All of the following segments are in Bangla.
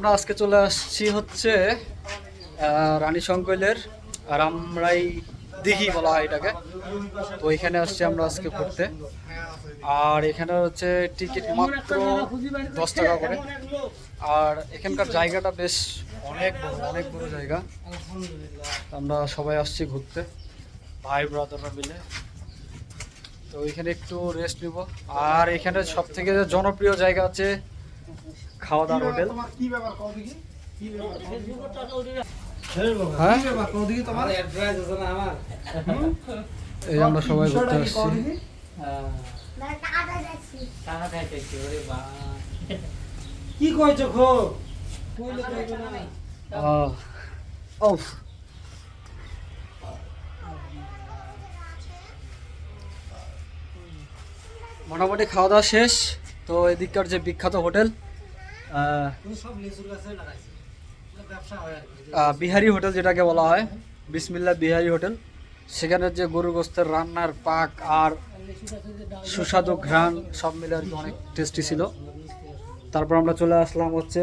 আমরা আজকে চলে আসছি হচ্ছে রানী শঙ্কৈলের রামরাই দিঘি বলা হয় এটাকে। তো এখানে আসছি আমরা আজকে ঘুরতে। আর এখানে হচ্ছে টিকিট মাত্র দশ টাকা করে। আর এখানকার জায়গাটা বেশ অনেক বড় অনেক বড় জায়গা। আমরা সবাই আসছি ঘুরতে, ভাই, ব্রাদাররা মিলে। তো এখানে একটু রেস্ট নিব। আর এখানে সব থেকে জনপ্রিয় জায়গা আছে খাওয়া দাওয়ার হোটেল? কি ব্যাপার কও দেখি? কি ব্যাপার হ্যাঁ? কি ব্যাপার কও দেখি তোমার? এই আমরা সবাই ঘুরতে বিষয়টা কি কও আসছি। কি কইছো খো? কইলে কইবে না আহ, মোটামুটি খাওয়া দাওয়া শেষ তো এদিককার যে বিখ্যাত হোটেল বিহারি হোটেল যেটাকে বলা হয় বিসমিল্লা বিহারি হোটেল। সেখানে যে গরু গোস্তের রান্নার পাক আর সুস্বাদু ঘ্রাণ সব মিলে আর কি অনেক টেস্টি ছিল। তারপর আমরা চলে আসলাম হচ্ছে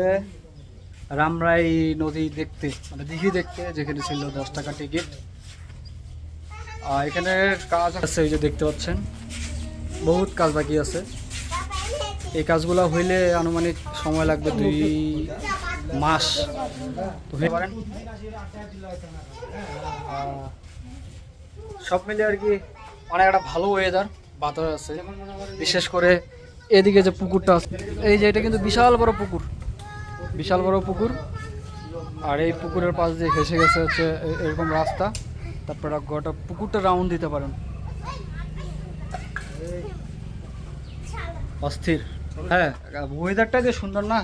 রামরাই নদী দেখতে মানে দিঘি দেখতে যেখানে ছিল দশ টাকা টিকিট আর এখানে কাজ আছে এই যে দেখতে পাচ্ছেন। বহুত কাজ বাকি আছে। এই কাজগুলো হইলে আনুমানিক সময় লাগবে দুই মাস। সব মিলে আর কি অনেক একটা ভালো ওয়েদার বাতাস আছে। বিশেষ করে এদিকে যে পুকুরটা আছে, এই যে এটা কিন্তু বিশাল বড় পুকুর। বিশাল বড় পুকুর। আর এই পুকুরের পাশ দিয়ে ঘেসে গেছে হচ্ছে এরকম রাস্তা। তারপর গোটা পুকুরটা রাউন্ড দিতে পারেন। অস্থির। হ্যাঁ ওয়েদারটা যে সুন্দর না?